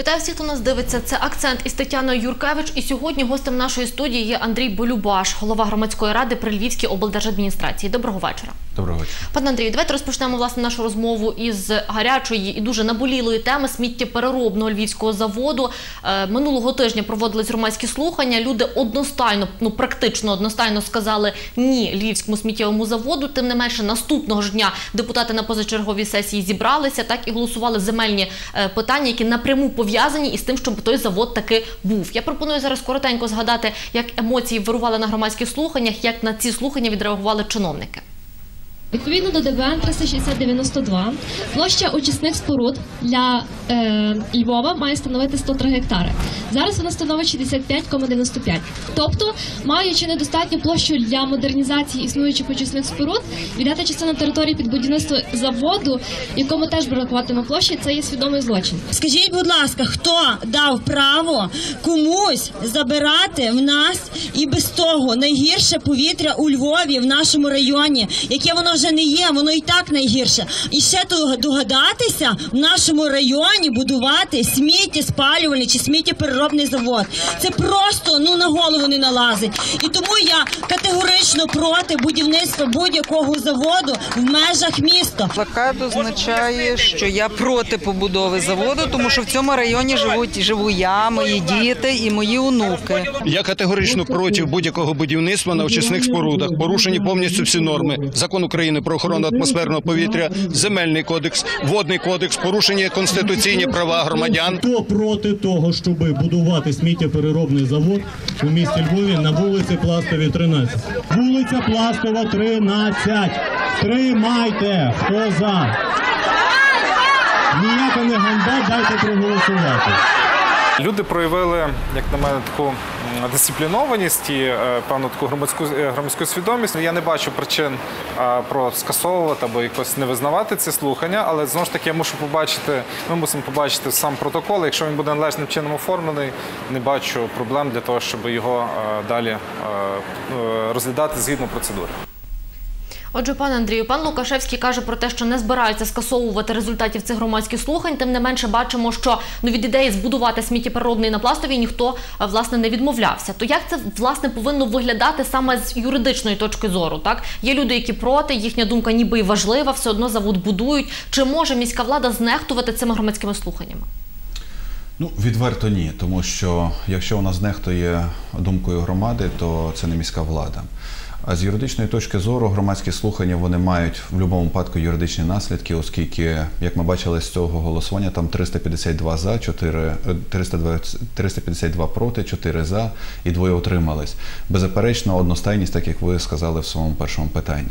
Вітаю всіх, хто нас дивиться. Це акцент із Тетяною Юркевич. І сьогодні гостем нашої студії є Андрій Болюбаш, голова громадської ради при Львівській облдержадміністрації. Доброго вечора. Доброго вечора. Пане Андрію, давайте розпочнемо власне нашу розмову із гарячої і дуже наболілої теми сміттєпереробного львівського заводу. Е, Минулого тижня проводились громадські слухання. Люди одностайно, ну практично одностайно сказали ні львівському сміттєвому заводу. Тим не менше, наступного ж дня депутати на позачерговій сесії зібралися так і голосували земельні е, питання, які напряму пов'язані із тим, щоб той завод таки був. Я пропоную зараз коротенько згадати, як емоції вирували на громадських слуханнях, як на ці слухання відреагували чиновники. Відповідно до ДБН 36092 площа очисних споруд для е, Львова має становити 103 гектари. Зараз вона становить 65,95. Тобто, маючи недостатню площу для модернізації існуючих очисних споруд, віддати частину території під будівництво заводу, якому теж бракуватиме площі, це є свідомий злочин. Скажіть, будь ласка, хто дав право комусь забирати в нас і без того найгірше повітря у Львові в нашому районі, яке воно вже не є, воно і так найгірше. І ще догадатися в нашому районі будувати сміттєспалювальний чи сміттєпереробний завод. Це просто ну на голову не налазить. І тому я категорично проти будівництва будь-якого заводу в межах міста. Плакат означає, що я проти побудови заводу, тому що в цьому районі живуть живу я, мої діти і мої онуки. Я категорично проти будь-якого будівництва на очисних спорудах. Порушені повністю всі норми. Закон України про охорону атмосферного повітря, земельний кодекс, водний кодекс, порушені конституційні права громадян. Хто проти того, щоб будувати сміттєпереробний завод у місті Львові на вулиці Пластовій 13? Вулиця Пластова 13. Тримайте! Хто за? Ніяка не ганьба, дайте проголосувати. Люди проявили, як на мене, таку дисциплінованість і е, певну таку громадську е, громадську свідомість. Я не бачу причин про скасовувати або якось не визнавати ці слухання, але знову ж таки я мушу побачити. Ми мусимо побачити сам протокол. Якщо він буде належним чином оформлений, не бачу проблем для того, щоб його е, далі розглядати згідно процедури. Отже, пане Андрію, пан Лукашевський каже про те, що не збираються скасовувати результатів цих громадських слухань. Тим не менше, бачимо, що ну від ідеї збудувати сміттєпереробний на пластовій ніхто власне не відмовлявся. То як це власне повинно виглядати саме з юридичної точки зору? Так є люди, які проти, їхня думка ніби й важлива, все одно завод будують. Чи може міська влада знехтувати цими громадськими слуханнями? Ну, відверто ні, тому що якщо вона знехтує думкою громади, то це не міська влада. А з юридичної точки зору громадські слухання вони мають в будь-якому випадку юридичні наслідки, оскільки, як ми бачили з цього голосування, там 352 за, 4, е, 320 352 проти, 4 за і двоє утримались. Беззаперечно, одностайність, так як ви сказали в своєму першому питанні.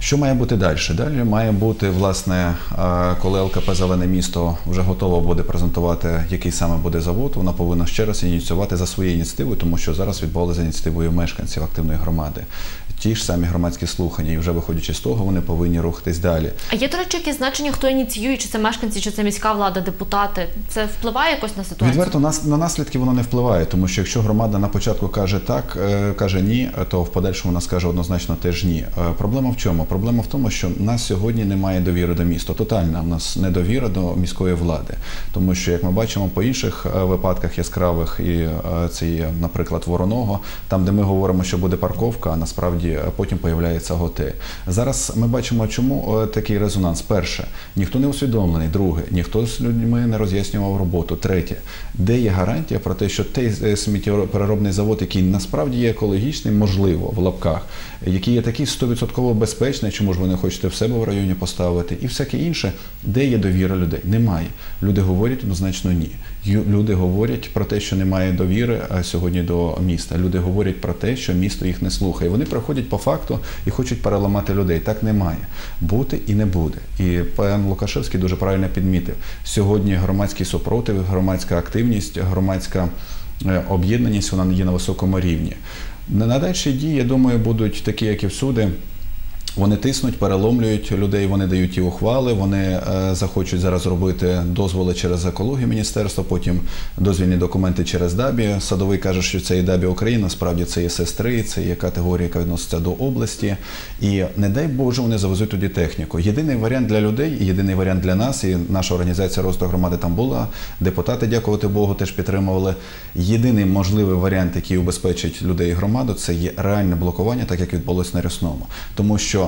Що має бути далі? Далі має бути, власне, е, коли ЛКП Зелене місто вже готово буде презентувати, який саме буде завод, вона повинна ще раз ініціювати за своєю ініціативою, тому що зараз відбувалося за ініціативою мешканців активної громади. Ті ж самі громадські слухання, і вже виходячи з того, вони повинні рухатись далі. А є, до речі, якісь значення, хто ініціює, чи це мешканці, чи це міська влада, депутати? Це впливає якось на ситуацію? Відверто нас на наслідки воно не впливає, тому що якщо громада на початку каже так, е, каже ні, то в подальшому вона скаже однозначно теж ні. Е, Проблема в чому? Проблема в тому, що в нас сьогодні немає довіри до міста. Тотальна в нас недовіра до міської влади, тому що як ми бачимо по інших е, випадках яскравих, і це є, наприклад, вороного, там де ми говоримо, що буде парковка, а насправді е, потім появляється готель. Зараз ми бачимо, чому е, такий резонанс. Перше, ніхто не усвідомлений. Друге, ніхто з людьми не роз'яснював роботу. Третє, де є гарантія про те, що той е, сміттєпереробний завод, який насправді є екологічний, можливо, в лапках, який є такий 100% безпечний, чому ж ви не хочете в себе в районі поставити, і всяке інше, де є довіра людей? Немає. Люди говорять однозначно ні. Люди говорять про те, що немає довіри сьогодні до міста. Люди говорять про те, що місто їх не слухає. Вони приходять по факту і хочуть переламати людей. Так немає. Бути і не буде. І пан Лукашевський дуже правильно підмітив. Сьогодні громадський супротив, громадська активність, громадська е, об'єднаність вона є на високому рівні. На надальші дії, я думаю, будуть такі, як і всюди. Вони тиснуть, переломлюють людей, вони дають ті ухвали, вони е, захочуть зараз робити дозволи через екологію міністерства, потім дозвільні документи через ДАБІ. Садовий каже, що це і ДАБІ Україна, насправді це є СС-3, це є категорія, яка відноситься до області. І не дай Боже, вони завезуть туди техніку. Єдиний варіант для людей, єдиний варіант для нас, і наша організація розвиток громади там була. Депутати, дякувати Богу, теж підтримували. Єдиний можливий варіант, який убезпечить людей і громаду, це є реальне блокування, так як відбулось на Рясному. Тому що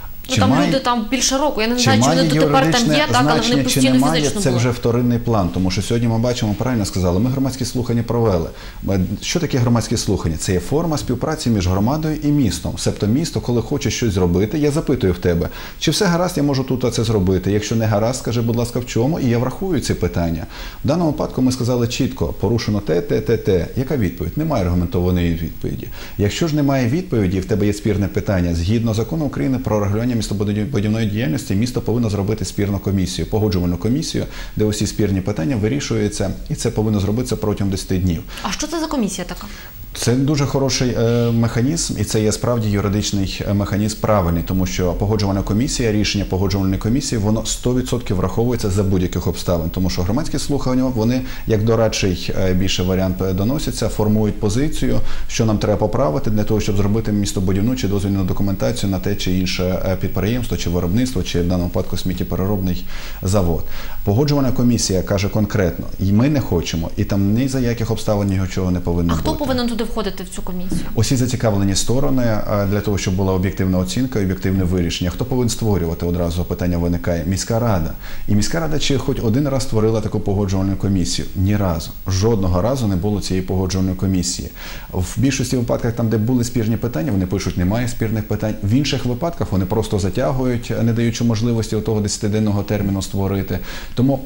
Ну, чи там має- люди там більше року. Я не знаю, чи вони має тут тепер там є, так, але вони значення, чи постійно немає, фізично це були. вже вторинний план. Тому що сьогодні ми бачимо, правильно сказали, ми громадські слухання провели. Е, Що таке громадські слухання? Це є форма співпраці між громадою і містом. Себто місто, коли хоче щось зробити, я запитую в тебе, чи все гаразд, я можу тут це зробити. Якщо не гаразд, скажи, будь ласка, в чому, і я врахую ці питання. В даному випадку ми сказали чітко, порушено те, те, те, те. Яка відповідь? Немає аргументованої відповіді. Якщо ж немає відповіді, в тебе є спірне питання, згідно закону України про регулювання містобудівної діяльності, місто повинно зробити спірну комісію, погоджувальну комісію, де усі спірні питання вирішуються, і це повинно зробитися протягом 10 днів. А що це за комісія така? Це дуже хороший е, механізм, і це є справді юридичний е, механізм правильний, тому що погоджувальна комісія, рішення погоджувальної комісії, воно 100% враховується за будь-яких обставин. Тому що громадські слухання вони як дорадчий е, більше варіант доносяться, формують позицію, що нам треба поправити для того, щоб зробити містобудівну чи дозвільну документацію на те чи інше підприємство, чи виробництво, чи в даному випадку сміттєпереробний завод. Погоджувальна комісія каже конкретно, і ми не хочемо, і там ні за яких обставин нічого не повинно А бути. хто повинен туди входити в цю комісію? Усі зацікавлені сторони для того, щоб була об'єктивна оцінка і об'єктивне вирішення. Хто повинен створювати одразу питання виникає? Міська рада. І міська рада чи хоч один раз створила таку погоджувальну комісію? Ні разу. Жодного разу не було цієї погоджувальної комісії. В більшості випадках, там, де були спірні питання, вони пишуть, немає спірних питань. В інших випадках вони просто затягують, не даючи можливості того 10-денного терміну створити. Тому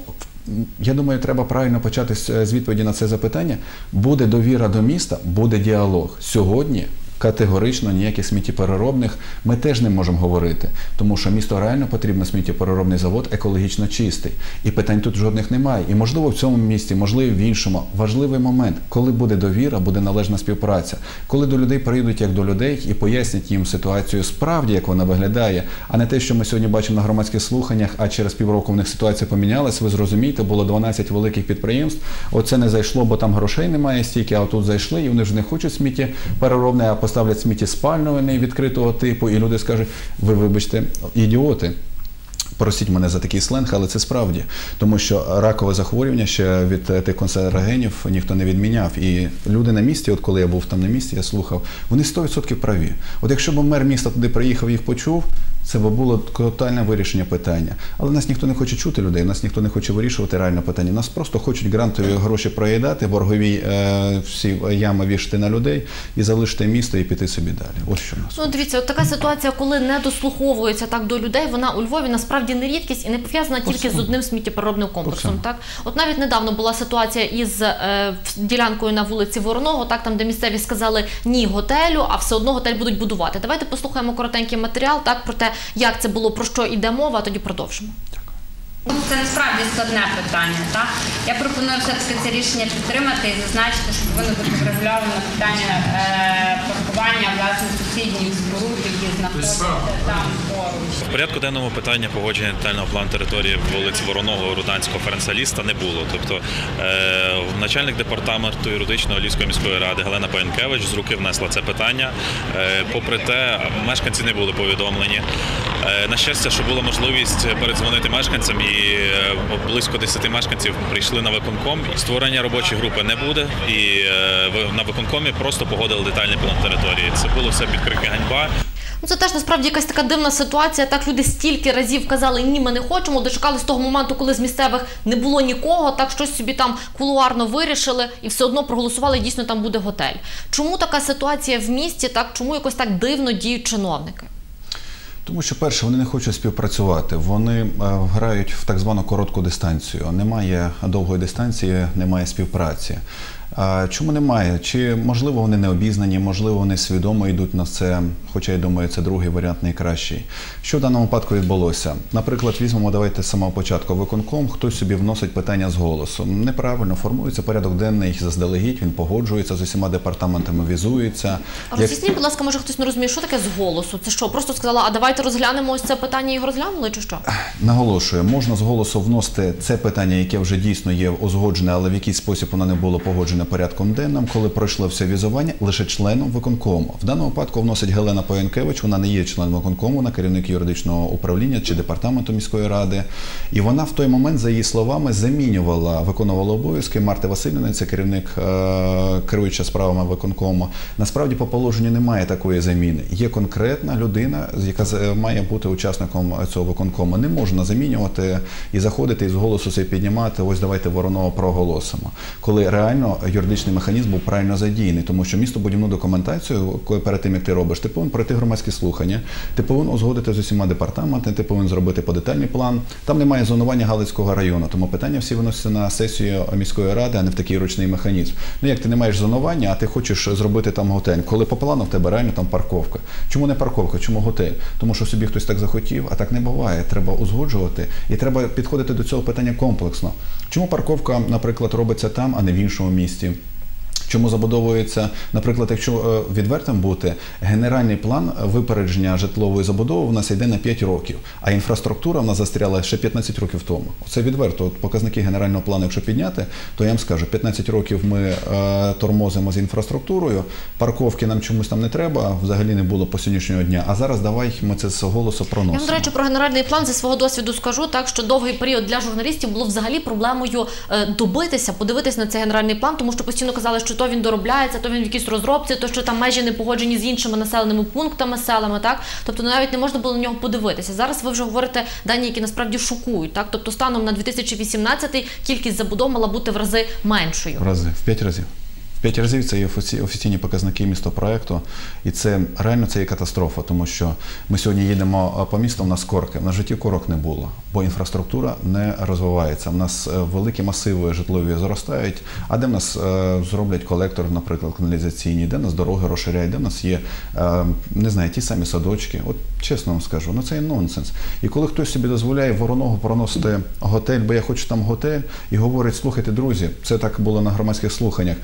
я думаю, треба правильно почати з з відповіді на це запитання. Буде довіра до міста, буде діалог. Сьогодні категорично ніяких сміттєпереробних ми теж не можемо говорити, тому що місто реально потрібно сміттєпереробний завод екологічно чистий. І питань тут жодних немає. І можливо в цьому місті, можливо в іншому. Важливий момент, коли буде довіра, буде належна співпраця. Коли до людей прийдуть як до людей і пояснять їм ситуацію справді, як вона виглядає, а не те, що ми сьогодні бачимо на громадських слуханнях, а через півроку в них ситуація помінялась. Ви зрозумієте, було 12 великих підприємств. Оце не зайшло, бо там грошей немає стільки, а тут зайшли, і вони вже не хочуть сміття переробне, а поставлять сміття спальне відкритого типу, і люди скажуть: ви вибачте, ідіоти. Просіть мене за такий сленг, але це справді, тому що ракове захворювання ще від е, тих канцерогенів ніхто не відміняв. І люди на місці, от коли я був там на місці, я слухав, вони 100% праві. От якщо б мер міста туди приїхав, їх почув, це б було тотальне вирішення питання. Але нас ніхто не хоче чути людей, нас ніхто не хоче вирішувати реальне питання. Нас просто хочуть грантові гроші проїдати, боргові е, всі ями вішати на людей і залишити місто і піти собі далі. Ось що нас. Ну, дивіться, от така ситуація, коли не дослуховуються так до людей, вона у Львові насправді не рідкість і не пов'язана тільки з одним сміттєпереробним комплексом. Так, от навіть недавно була ситуація із е, ділянкою на вулиці Вороного, так там, де місцеві сказали ні готелю, а все одно готель будуть будувати. Давайте послухаємо коротенький матеріал, так про те, як це було, про що йде мова, тоді продовжимо. Ну, Це насправді складне питання. Так? Я пропоную все-таки це рішення підтримати і зазначити, що повинно бути врегульовано питання е, паркування власне сусідніх споруд, які знаходяться там поруч. В порядку денному питання погодження детального плану території вулиці Вороного, Руданського, Ференцаліста не було. Тобто е, начальник департаменту юридичного Львівської міської ради Галина Паєнкевич з руки внесла це питання. Е, попри те, мешканці не були повідомлені. Е, на щастя, що була можливість передзвонити мешканцям, і е, близько 10 мешканців прийшли на виконком. Створення робочої групи не буде, і е, на виконкомі просто погодили детальний план території. Це було все під крики ганьба. Ну, це теж насправді якась така дивна ситуація. Так люди стільки разів казали ні, ми не хочемо. Дочекались того моменту, коли з місцевих не було нікого, так щось собі там кулуарно вирішили і все одно проголосували. Дійсно, там буде готель. Чому така ситуація в місті? Так чому якось так дивно діють чиновники? Тому що перше, вони не хочуть співпрацювати. Вони е, грають в так звану коротку дистанцію. Немає довгої дистанції, немає співпраці. Чому немає? Чи можливо вони не обізнані, можливо, вони свідомо йдуть на це, хоча я думаю, це другий варіант найкращий. Що в даному випадку відбулося? Наприклад, візьмемо, давайте з самого початку виконком, хтось собі вносить питання з голосу. Неправильно формується порядок денний заздалегідь, він погоджується з усіма департаментами, візується. А Як- роз'ясніть, будь ласка, може хтось не розуміє, що таке з голосу? Це що? Просто сказала, а давайте розглянемо ось це питання і його розглянули, чи що? Наголошую, можна з голосу вносити це питання, яке вже дійсно є узгоджене, але в якийсь спосіб воно не було погоджене порядком денним, коли пройшло все візування лише членом виконкому. В даному випадку вносить Гелена Поянкевич, вона не є членом виконкому, вона керівник юридичного управління чи департаменту міської ради. І вона в той момент, за її словами, замінювала, виконувала обов'язки Марти Васильівни, це керівник е, керуюча справами виконкому. Насправді по положенню немає такої заміни. Є конкретна людина, яка з- має бути учасником цього виконкому. Не можна замінювати і заходити і з голосу це піднімати. Ось давайте вороново проголосимо. Коли реально юридичний механізм був правильно задіяний, тому що містобудівну документацію, коли перед тим як ти робиш, ти повинен пройти громадські слухання, ти повинен узгодити з усіма департаментами, ти повинен зробити подетальний план. Там немає зонування Галицького району, тому питання всі виносяться на сесію міської ради, а не в такий ручний механізм. Ну як ти не маєш зонування, а ти хочеш зробити там готель, коли по плану в тебе реально там парковка. Чому не парковка? Чому готель? Тому що собі хтось так захотів, а так не буває. Треба узгоджувати і треба підходити до цього питання комплексно. Чому парковка, наприклад, робиться там, а не в іншому місті? Чому забудовується, наприклад, якщо е, відвертим бути, генеральний план випередження житлової забудови у нас йде на 5 років, а інфраструктура в нас застряла ще 15 років тому. Це відверто. От показники генерального плану, якщо підняти, то я вам скажу, 15 років ми е, тормозимо з інфраструктурою, парковки нам чомусь там не треба, взагалі не було по сьогоднішнього дня. А зараз давай ми це з голосу Я проносимо. вам, до речі, про генеральний план зі свого досвіду скажу так, що довгий період для журналістів було взагалі проблемою е, добитися, подивитись на цей генеральний план, тому що постійно казали, що то він доробляється, то він в якійсь розробці, то що там межі не погоджені з іншими населеними пунктами, селами, так тобто навіть не можна було на нього подивитися. Зараз ви вже говорите дані, які насправді шокують. Так, тобто станом на 2018 кількість забудов мала бути в рази меншою. В рази, в п'ять разів. П'ять разів це є офіці- офіційні показники містопроекту, і це реально це є катастрофа, тому що ми сьогодні їдемо по місту, у нас корки. На житті корок не було, бо інфраструктура не розвивається. У нас е, великі масиви житлові зростають. А де в нас е, зроблять колектор, наприклад, каналізаційні, де в нас дороги розширяють, де в нас є е, не знаю, ті самі садочки. От чесно вам скажу, ну це є нонсенс. І коли хтось собі дозволяє вороного проносити готель, бо я хочу там готель, і говорить: слухайте, друзі, це так було на громадських слуханнях.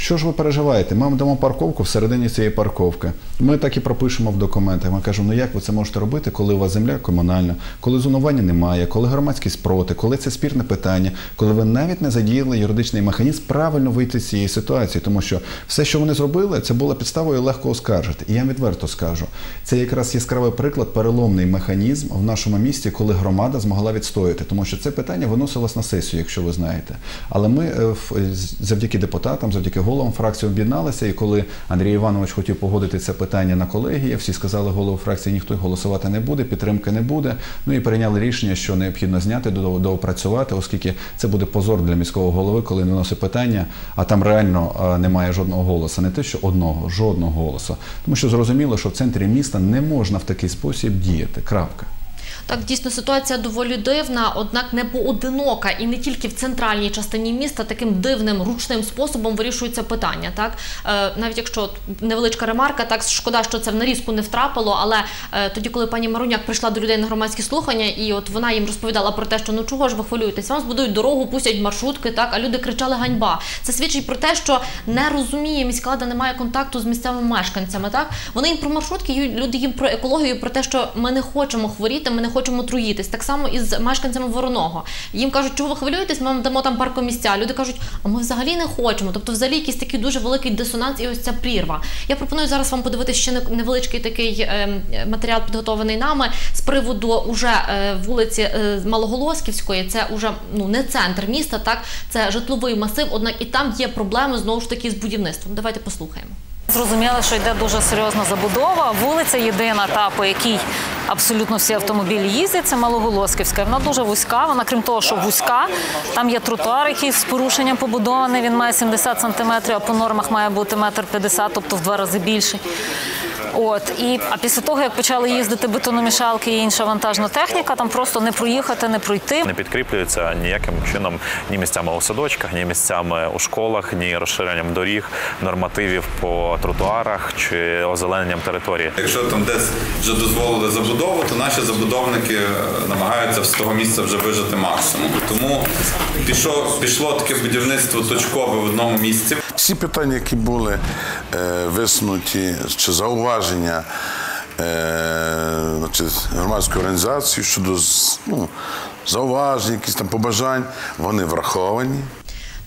Що ж ви переживаєте? Ми дамо парковку всередині цієї парковки. Ми так і пропишемо в документах. Ми кажемо, ну як ви це можете робити, коли у вас земля комунальна, коли зонування немає, коли громадськість проти, коли це спірне питання, коли ви навіть не задіяли юридичний механізм правильно вийти з цієї ситуації, тому що все, що вони зробили, це було підставою легко оскаржити. І я вам відверто скажу, це якраз яскравий приклад, переломний механізм в нашому місті, коли громада змогла відстояти, тому що це питання виносилось на сесію, якщо ви знаєте. Але ми е, завдяки депутатам, завдяки головам фракції об'єдналися. І коли Андрій Іванович хотів погодити це питання на колегії, всі сказали, голову фракції ніхто голосувати не буде, підтримки не буде. Ну і прийняли рішення, що необхідно зняти, до- доопрацювати, оскільки це буде позор для міського голови, коли він виносить питання, а там реально е, немає жодного голосу. Не те, що одного, жодного голосу. Тому що зрозуміло, що в центрі міста не можна в такий спосіб діяти. Крапка. Так, дійсно, ситуація доволі дивна, однак не поодинока і не тільки в центральній частині міста таким дивним ручним способом вирішується питання. Так, е, навіть якщо невеличка ремарка, так шкода, що це в нарізку не втрапило. Але е, тоді, коли пані Маруняк прийшла до людей на громадські слухання, і от вона їм розповідала про те, що ну чого ж ви хвилюєтесь, вам збудують дорогу, пустять маршрутки, так а люди кричали ганьба. Це свідчить про те, що не розуміє міська рада, не має контакту з місцевими мешканцями. Так вони їм про маршрутки, люди їм про екологію, про те, що ми не хочемо хворіти, ми не хочемо труїтись. Так само і з мешканцями вороного. Їм кажуть, чого ви хвилюєтесь, ми дамо там паркомісця. Люди кажуть, а ми взагалі не хочемо. Тобто, взагалі якийсь такий дуже великий дисонанс і ось ця прірва. Я пропоную зараз вам подивитися ще невеличкий такий е, матеріал, підготований нами з приводу уже е, вулиці е, Малоголосківської. Це уже ну не центр міста, так це житловий масив. Однак і там є проблеми знову ж таки з будівництвом. Давайте послухаємо. Зрозуміло, що йде дуже серйозна забудова. Вулиця єдина, та по якій абсолютно всі автомобілі їздять, це Малоголосківська. Вона дуже вузька. Вона, крім того, що вузька, там є тротуар, який з порушенням побудований. Він має 70 сантиметрів, а по нормах має бути метр 50, тобто в два рази більший. От і а після того, як почали їздити бетономішалки і інша вантажна техніка, там просто не проїхати, не пройти. не підкріплюється ніяким чином ні місцями у садочках, ні місцями у школах, ні розширенням доріг, нормативів по тротуарах чи озелененням території. Якщо там десь вже дозволили забудову, то наші забудовники е, намагаються з того місця вже вижити максимум. Тому пішло, пішло таке будівництво точкове в одному місці. Всі питання, які були е, висунуті, чи зауваження е, значить, громадської організації щодо ну, зауважень, якісь там побажань, вони враховані.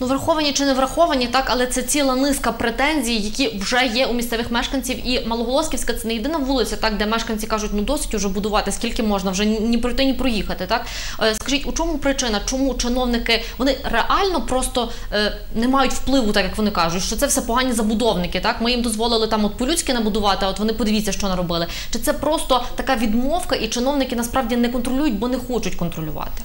Ну, враховані чи не враховані, так, але це ціла низка претензій, які вже є у місцевих мешканців. І Малоголосківська це не єдина вулиця, так, де мешканці кажуть, ну досить уже будувати, скільки можна, вже ні- пройти, ні проїхати. Так? Е, Скажіть, у чому причина? Чому чиновники вони реально просто е, не мають впливу, так як вони кажуть, що це все погані забудовники? Так? Ми їм дозволили там от по-людськи набудувати, а от вони подивіться, що наробили. Чи це просто така відмовка, і чиновники насправді не контролюють, бо не хочуть контролювати?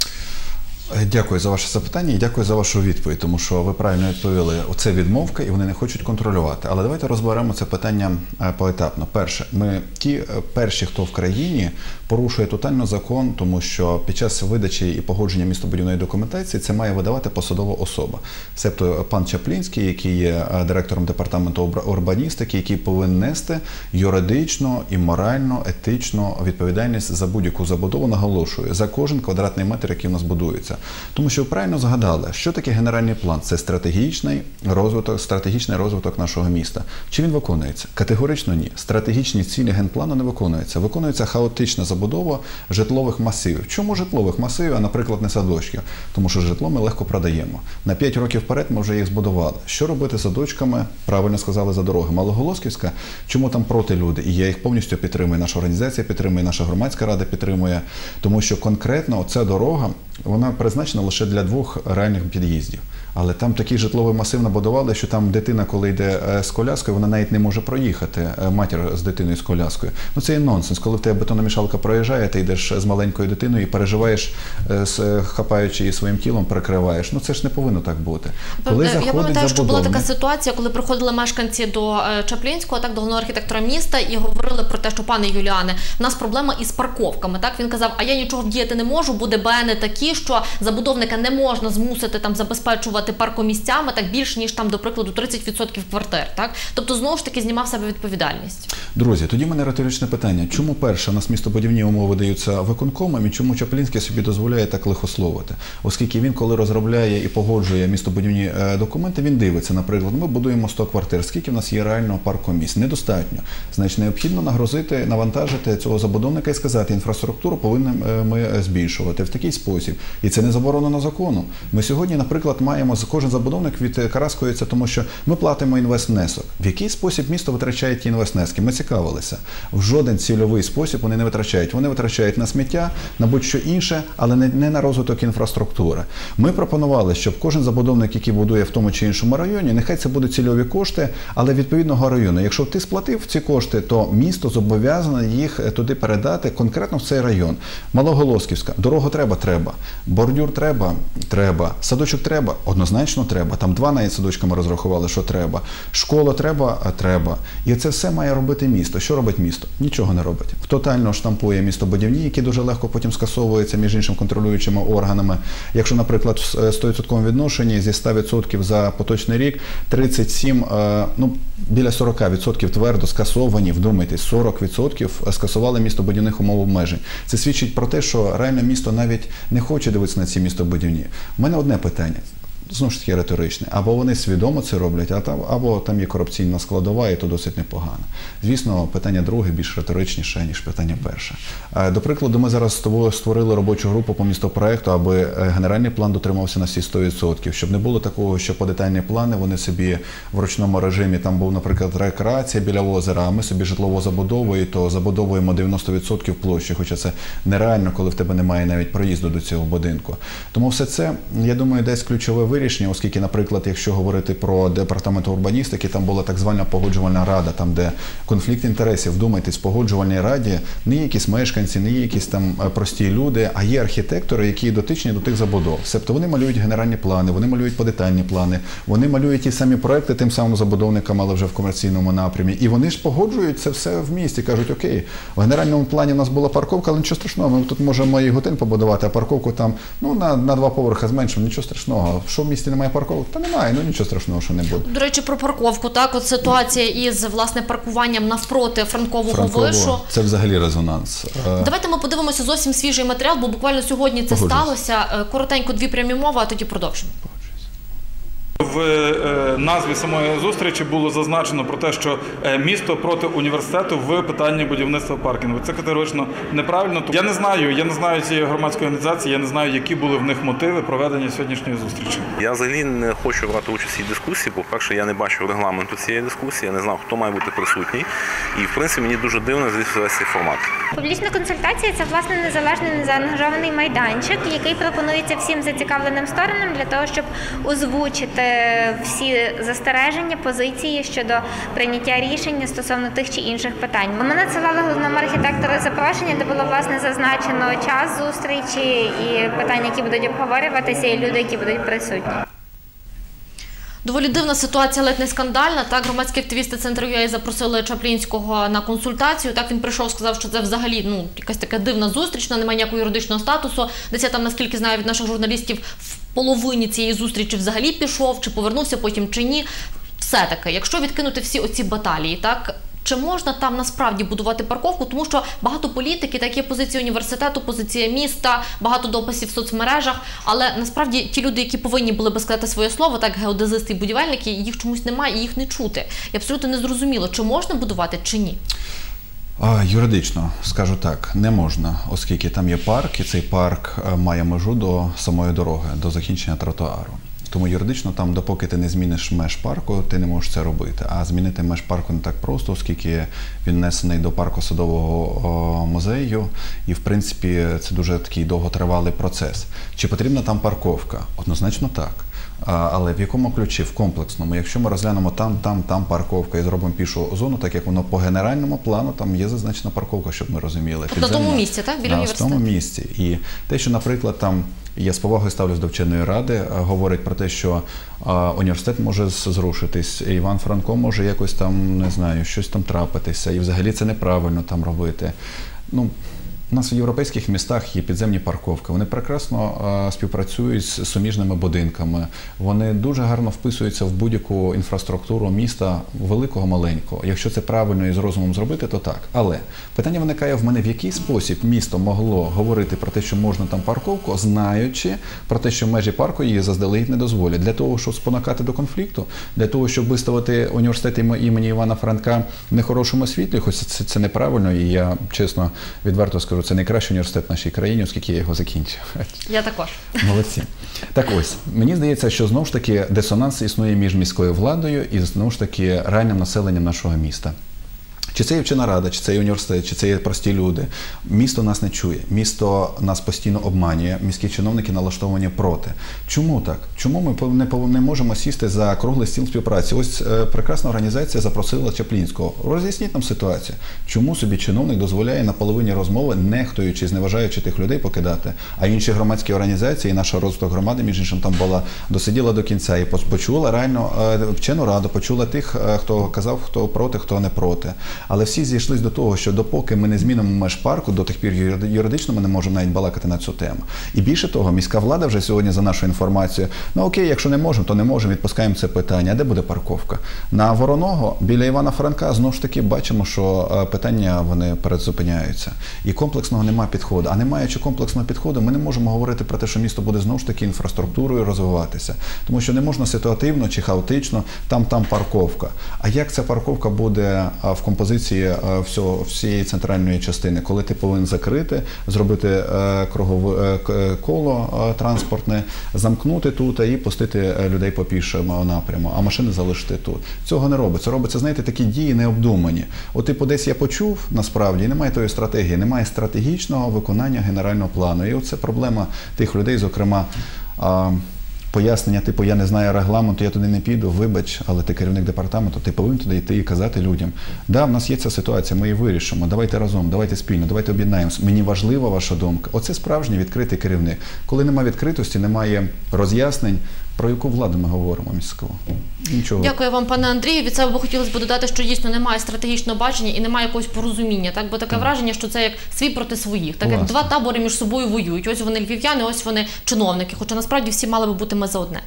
Е, Дякую за ваше запитання і дякую за вашу відповідь, тому що ви правильно відповіли. Оце відмовка, і вони не хочуть контролювати. Але давайте розберемо це питання е, поетапно. Перше, ми ті е, перші, хто в країні порушує тотально закон, тому що під час видачі і погодження містобудівної документації це має видавати посадова особа. Себто пан Чаплінський, який є директором департаменту урбаністики, який повинен нести юридично і морально, етично відповідальність за будь-яку забудову, наголошую, за кожен квадратний метр, який у нас будується. Тому що ви правильно згадали, що таке генеральний план? Це стратегічний розвиток, стратегічний розвиток нашого міста. Чи він виконується? Категорично ні. Стратегічні цілі генплану не виконуються. Виконується хаотична забудова житлових масивів. Чому житлових масивів, а наприклад, не садочків? Тому що житло ми легко продаємо. На 5 років вперед ми вже їх збудували. Що робити садочками? Правильно сказали за дороги. Малоголосківська, чому там проти люди? І я їх повністю підтримую. Наша організація підтримує, наша громадська рада підтримує, тому що конкретно ця дорога вона призначена лише для двох реальних під'їздів. Але там такий житловий масив набудували, що там дитина, коли йде е, з коляскою, вона навіть не може проїхати. е, Матір з дитиною з коляскою. Ну це є нонсенс. Коли в тебе бетономішалка проїжджає, ти йдеш з маленькою дитиною і переживаєш, е, хапаючи її своїм тілом, перекриваєш. Ну це ж не повинно так бути. Коли Е, Я пам'ятаю, що була така ситуація, коли приходили мешканці до Чаплінського, так до головного архітектора міста, і говорили про те, що пане Юліане, в нас проблема із парковками. Так він казав, а я нічого вдіяти не можу, буде БНи такі, що забудовника не можна змусити там забезпечувати паркомісцями так більш ніж там, до прикладу, 30% квартир. Так, тобто знову ж таки знімав себе відповідальність. Друзі, тоді в мене риторичне питання. Чому перше у нас містобудівні умови даються виконкомом і чому Чаплінський собі дозволяє так лихословити? Оскільки він, коли розробляє і погоджує містобудівні е, документи, він дивиться, наприклад, ми будуємо 100 квартир. Скільки в нас є реального парку місць? Недостатньо. Значить, необхідно нагрузити, навантажити цього забудовника і сказати, інфраструктуру повинні е, ми е, збільшувати в такий спосіб. І це не заборонено законом. Ми сьогодні, наприклад, маємо кожен забудовник відкараскується, тому що ми платимо інвестнесок. В який спосіб місто витрачає ті інвестнески? Ми цікавилися. В жоден цільовий спосіб вони не витрачають. Вони витрачають на сміття, на будь-що інше, але не, на розвиток інфраструктури. Ми пропонували, щоб кожен забудовник, який будує в тому чи іншому районі, нехай це будуть цільові кошти, але відповідного району. Якщо ти сплатив ці кошти, то місто зобов'язане їх е, туди передати конкретно в цей район. Малоголосківська, дорогу треба, треба. Бордюр треба, треба. Садочок треба, однозначно треба. Там два навіть садочками розрахували, що треба. Школа треба, а треба. І це все має робити місто. Що робить місто? Нічого не робить. Тотально штампує містобудівні, які дуже легко потім скасовуються між іншим контролюючими органами. Якщо, наприклад, в 100% відношенні зі 100% за поточний рік 37, е, ну біля 40% твердо скасовані, вдумайтесь, 40% скасували містобудівних умов обмежень. Це свідчить про те, що реально місто навіть не хоче дивитися на ці містобудівні. У мене одне питання. Знову ж таки риторичне. Або вони свідомо це роблять, а там, або там є корупційна складова, і то досить непогано. Звісно, питання друге більш риторичніше, ніж питання перше. Е, До прикладу, ми зараз з тобою створили робочу групу по містопроекту, аби е, генеральний план дотримався на всі 100%, щоб не було такого, що по детальні плани вони собі в ручному режимі там був, наприклад, рекреація біля озера, а ми собі житлову забудову, то забудовуємо 90% площі, хоча це нереально, коли в тебе немає навіть проїзду до цього будинку. Тому все це, я думаю, десь ключове вирішення. Вирішення, оскільки, наприклад, якщо говорити про департамент урбаністики, там була так звана погоджувальна рада, там де конфлікт інтересів. Вдумайтесь, в погоджувальній раді не якісь мешканці, не є якісь там е, прості люди, а є архітектори, які дотичні до тих забудов. Себто вони малюють генеральні плани, вони малюють подетальні плани, вони малюють ті самі проекти тим самим забудовникам, але вже в комерційному напрямі. І вони ж погоджують це все в місті. кажуть, окей, в генеральному плані у нас була парковка, але нічого страшного. Ми тут можемо і готель побудувати, а парковку там ну на, на два поверхи зменшимо, нічого страшного. Що в місті немає парковок? Та немає, ну нічого страшного, що не буде. До речі, про парковку. Так, от ситуація із власне паркуванням навпроти франкового франкового. вишу. це взагалі резонанс. Е, Давайте ми подивимося зовсім свіжий матеріал, бо буквально сьогодні це Погоджусь. сталося. Е, Коротенько дві прямі мови, а тоді продовжимо. В е, назві самої зустрічі було зазначено про те, що е, місто проти університету в питанні будівництва паркінгу. Це категорично неправильно. Я не знаю, я не знаю цієї громадської організації, я не знаю, які були в них мотиви проведення сьогоднішньої зустрічі. Я взагалі не хочу брати участь в цій дискусії. По-перше, я не бачу регламенту цієї дискусії, я не знав, хто має бути присутній. І в принципі мені дуже дивно звідси весь цей формат. Публічна консультація це власне незалежний незаангажований майданчик, який пропонується всім зацікавленим сторонам для того, щоб озвучити всі застереження, позиції щодо прийняття рішення стосовно тих чи інших питань. Ми надсилали головному архітектору запрошення, де було власне зазначено час зустрічі і питання, які будуть обговорюватися, і люди, які будуть присутні. Доволі дивна ситуація, ледь не скандальна. Так, громадські активісти центру ЮА запросили Чаплінського на консультацію. Так він прийшов, сказав, що це взагалі ну якась така дивна зустріч, вона не має ніякого юридичного статусу. Десь я там, наскільки знаю від наших журналістів, в половині цієї зустрічі взагалі пішов, чи повернувся потім, чи ні. Все таки, якщо відкинути всі оці баталії, так. Чи можна там насправді будувати парковку? Тому що багато політики, так є позиція університету, позиція міста, багато дописів в соцмережах. Але насправді ті люди, які повинні були би сказати своє слово, так геодезисти і будівельники, їх чомусь немає і їх не чути. І абсолютно не зрозуміло, чи можна будувати, чи ні. Юридично скажу так, не можна, оскільки там є парк, і цей парк е, має межу до самої дороги, до закінчення тротуару. Тому юридично там, допоки ти не зміниш меж парку, ти не можеш це робити. А змінити меж парку не так просто, оскільки він несений до парку садового музею, і в принципі це дуже такий довготривалий процес. Чи потрібна там парковка? Однозначно так. Але в якому ключі? В комплексному. Якщо ми розглянемо там, там, там парковка і зробимо пішу зону, так як воно по генеральному плану, там є зазначена парковка, щоб ми розуміли. Тобто на тому місці, так? Біля Да, в тому місці. І те, що, наприклад, там я з повагою ставлюсь до вченої ради, е, говорить про те, що е, університет може зрушитись, Іван Франко може якось там, не знаю, щось там трапитися, і взагалі це неправильно там робити. Ну, у нас в європейських містах є підземні парковки. Вони прекрасно е, співпрацюють з суміжними будинками. Вони дуже гарно вписуються в будь-яку інфраструктуру міста, великого, маленького. Якщо це правильно і з розумом зробити, то так. Але питання виникає в мене, в який спосіб місто могло говорити про те, що можна там парковку, знаючи про те, що межі парку її заздалегідь не дозволять. Для того, щоб спонукати до конфлікту, для того, щоб виставити університет іме- імені Івана Франка в нехорошому світлі, хоч це неправильно, і я чесно відверто скажу, це найкращий університет в нашій країні, оскільки я його закінчив. Я також. Молодці. Так ось, мені здається, що знову ж таки дисонанс існує між міською владою і знову ж таки реальним населенням нашого міста. Чи це є вчена рада, чи це є університет, чи це є прості люди. Місто нас не чує, місто нас постійно обманює, міські чиновники налаштовані проти. Чому так? Чому ми не можемо сісти за круглий стіл співпраці? Ось е, прекрасна організація запросила Чаплінського. Роз'ясніть нам ситуацію. Чому собі чиновник дозволяє на половині розмови, нехтуючи, зневажаючи тих людей, покидати? А інші громадські організації, і наша розвиток громади, між іншим, там була досиділа до кінця і почула реально е, вчену раду, почула тих, е, хто казав, хто проти, хто не проти. Але всі зійшлись до того, що допоки ми не змінимо меж парку, до тих пір юридично ми не можемо навіть балакати на цю тему. І більше того, міська влада вже сьогодні за нашу інформацію. Ну окей, якщо не можемо, то не можемо, відпускаємо це питання. А де буде парковка? На Вороного біля Івана Франка знову ж таки бачимо, що е, питання вони передзупиняються. І комплексного немає підходу. А не маючи комплексного підходу, ми не можемо говорити про те, що місто буде знову ж таки інфраструктурою розвиватися. Тому що не можна ситуативно чи хаотично, там там парковка. А як ця парковка буде в композиції а, всього, всієї центральної частини, коли ти повинен закрити, зробити е, кругове е, е, коло е, транспортне, замкнути тут і пустити е, людей по пішому напряму, а машини залишити тут. Цього не робиться. Робиться, знаєте, такі дії необдумані. От, типу, десь я почув, насправді немає тої стратегії, немає стратегічного виконання генерального плану. І оце проблема тих людей, зокрема. Пояснення, типу, я не знаю регламенту, я туди не піду, вибач, але ти керівник департаменту, ти повинен туди йти і казати людям. Да, в нас є ця ситуація, ми її вирішимо. Давайте разом, давайте спільно, давайте об'єднаємося. Мені важлива ваша думка. Оце справжній відкритий керівник. Коли немає відкритості, немає роз'яснень, про яку владу ми говоримо міську. Нічого. Дякую вам, пане Андрію. Від себе хотілося б додати, що дійсно немає стратегічного бачення і немає якогось порозуміння. Так, бо таке враження, що це як свій проти своїх, так як два табори між собою воюють. Ось вони львів'яни, ось вони чиновники. Хоча насправді всі мали би бути ми за одне.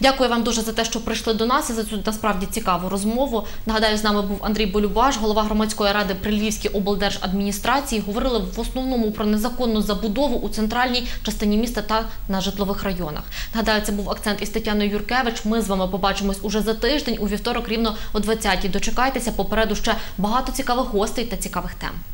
Дякую вам дуже за те, що прийшли до нас і за цю насправді цікаву розмову. Нагадаю, з нами був Андрій Болюбаш, голова громадської ради при Львівській облдержадміністрації. Говорили в основному про незаконну забудову у центральній частині міста та на житлових районах. Нагадаю, це був акцент із Тетяною Юркевич. Ми з вами побачимось уже за тиждень у вівторок, рівно о 20-й. Дочекайтеся. Попереду ще багато цікавих гостей та цікавих тем.